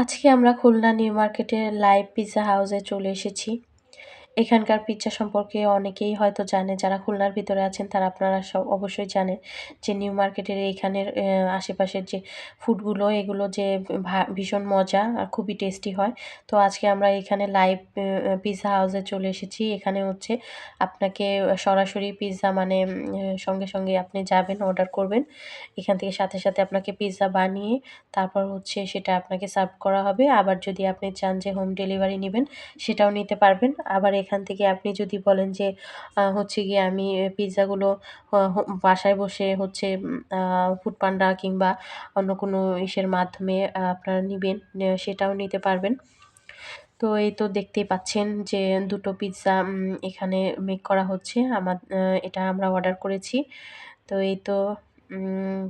আজকে আমরা খুলনা নিউ মার্কেটের লাইভ পিৎজা হাউসে চলে এসেছি। এখানকার পিৎজা সম্পর্কে অনেকেই হয়তো জানে, যারা খুলনার ভিতরে আছেন তারা আপনারা সব অবশ্যই জানেন যে নিউ মার্কেটের এইখানের আশেপাশের যে ফুডগুলো, এগুলো যে ভীষণ মজা আর খুবই টেস্টি হয়। তো আজকে আমরা এখানে লাইভ পিৎজা হাউসে চলে এসেছি। এখানে হচ্ছে আপনাকে সরাসরি পিৎজা মানে সঙ্গে সঙ্গে আপনি যাবেন, অর্ডার করবেন। এখান থেকে সাথে সাথে আপনাকে পিৎজা বানিয়ে, তারপর হচ্ছে সেটা আপনাকে সার্ভ করা হবে। আবার যদি আপনি চান যে হোম ডেলিভারি নেবেন, সেটাও নিতে পারবেন। আবার এখান থেকে আপনি যদি বলেন যে হচ্ছে গিয়ে আমি পিৎজাগুলো বাসায় বসে হচ্ছে ফুড পান্ডা কিংবা অন্য কোনো ইসের মাধ্যমে আপনারা নেবেন সেটাও নিতে পারবেন। তো এই তো দেখতেই পাচ্ছেন যে, দুটো পিৎজা এখানে মেক করা হচ্ছে। আমার এটা আমরা অর্ডার করেছি। তো এই তো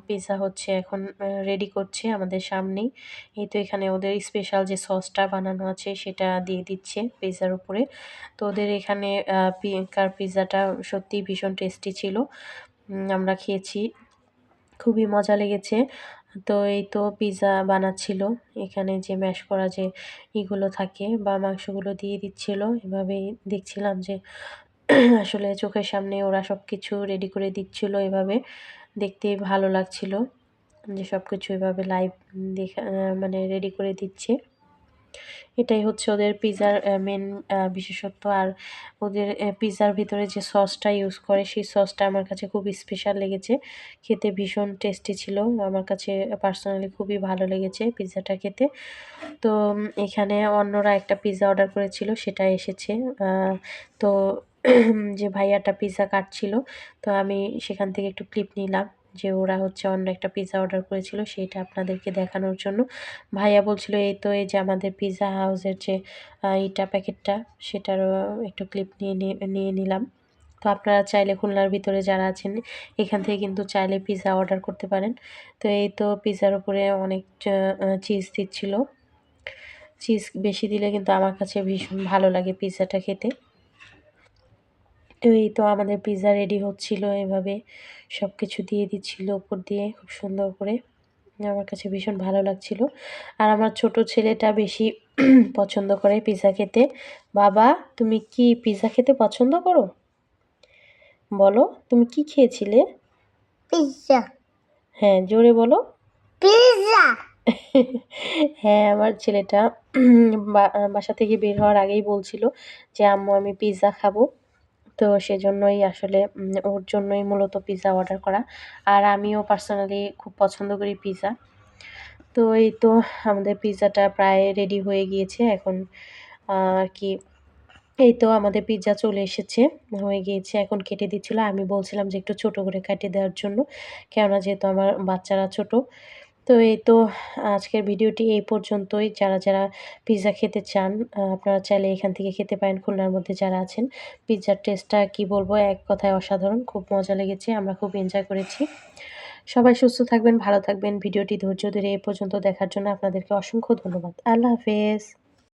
পিৎজা হচ্ছে এখন রেডি করছে আমাদের সামনেই। এই তো এখানে ওদের স্পেশাল যে সসটা বানানো আছে সেটা দিয়ে দিচ্ছে পিৎজার উপরে। তো ওদের এখানে কার পিৎজাটা সত্যিই ভীষণ টেস্টি ছিল। আমরা খেয়েছি। খুবই মজা লেগেছে। তো এই তো পিৎজা বানাচ্ছিল। এখানে যে ম্যাশ করা যে ইগুলো থাকে বা মাংসগুলো দিয়ে দিচ্ছিল। এভাবেই দেখছিলাম যে আসলে চোখের সামনে ওরা সব কিছু রেডি করে দিচ্ছিল এভাবে। দেখতে ভালো লাগছিল যে সব কিছু এভাবে লাইভ দেখা মানে রেডি করে দিচ্ছে। এটাই হচ্ছে ওদের পিৎজার মেন বিশেষত্ব। আর ওদের পিৎজার ভিতরে যে সসটা ইউজ করে, সেই সসটা আমার কাছে খুব স্পেশাল লেগেছে। খেতে ভীষণ টেস্টি ছিল। আমার কাছে পার্সোনালি খুবই ভালো লেগেছে পিৎজাটা খেতে। তো এখানে অন্যরা একটা পিৎজা অর্ডার করেছিল, সেটা এসেছে। তো যে ভাইয়াটা পিৎজা কাটছিল, তো আমি সেখান থেকে একটু ক্লিপ নিলাম যে ওরা হচ্ছে অন্য একটা পিৎজা অর্ডার করেছিল সেইটা আপনাদেরকে দেখানোর জন্য। ভাইয়া বলছিল, এই তো, এই যে আমাদের পিৎজা হাউসের যে ইটা প্যাকেটটা, সেটারও একটু ক্লিপ নিয়ে নিয়ে নিলাম। তো আপনারা চাইলে খুলনার ভিতরে যারা আছেন, এখান থেকে কিন্তু চাইলে পিৎজা অর্ডার করতে পারেন। তো এই তো পিৎজার উপরে অনেক চিজ দিচ্ছিল। চিজ বেশি দিলে কিন্তু আমার কাছে ভীষণ ভালো লাগে পিৎজাটা খেতে। তো এই তো আমাদের পিৎজা রেডি হচ্ছিল এভাবে। সব কিছু দিয়ে দিচ্ছিল উপর দিয়ে খুব সুন্দর করে। আমার কাছে ভীষণ ভালো লাগছিল। আর আমার ছোট ছেলেটা বেশি পছন্দ করে পিৎজা খেতে। বাবা তুমি কি পিৎজা খেতে পছন্দ করো? বলো তুমি কি খেয়েছিলে? পিৎজা হ্যাঁ জোরে বলো। পিৎজা হ্যাঁ আমার ছেলেটা বাসা থেকে বের হওয়ার আগেই বলছিল যে আম্মু আমি পিৎজা খাব। তো সেজন্যই আসলে ওর জন্যই মূলত পিৎজা অর্ডার করা। আর আমিও পার্সোনালি খুব পছন্দ করি পিৎজা তো এই তো আমাদের পিৎজাটা প্রায় রেডি হয়ে গিয়েছে। এখন আর কি, এই তো আমাদের পিৎজা চলে এসেছে। হয়ে গিয়েছে, এখন কেটে দিচ্ছিল। আমি বলছিলাম যে একটু ছোট করে কেটে দেওয়ার জন্য। কেননা যেহেতু আমার বাচ্চারা ছোট তো এই তো আজকের ভিডিওটি এই পর্যন্তই। যারা যারা পিৎজা খেতে চান আপনারা চাইলে এখান থেকে খেতে পারেন। খুলনার মধ্যে যারা আছেন পিৎজার টেস্টটা কি বলব? এক কথায় অসাধারণ। খুব মজা লেগেছে, আমরা খুব এনজয় করেছি। সবাই সুস্থ থাকবেন, ভালো থাকবেন। ভিডিওটি ধৈর্য ধরে এ পর্যন্ত দেখার জন্য আপনাদেরকে অসংখ্য ধন্যবাদ। আল্লাহ হাফেজ।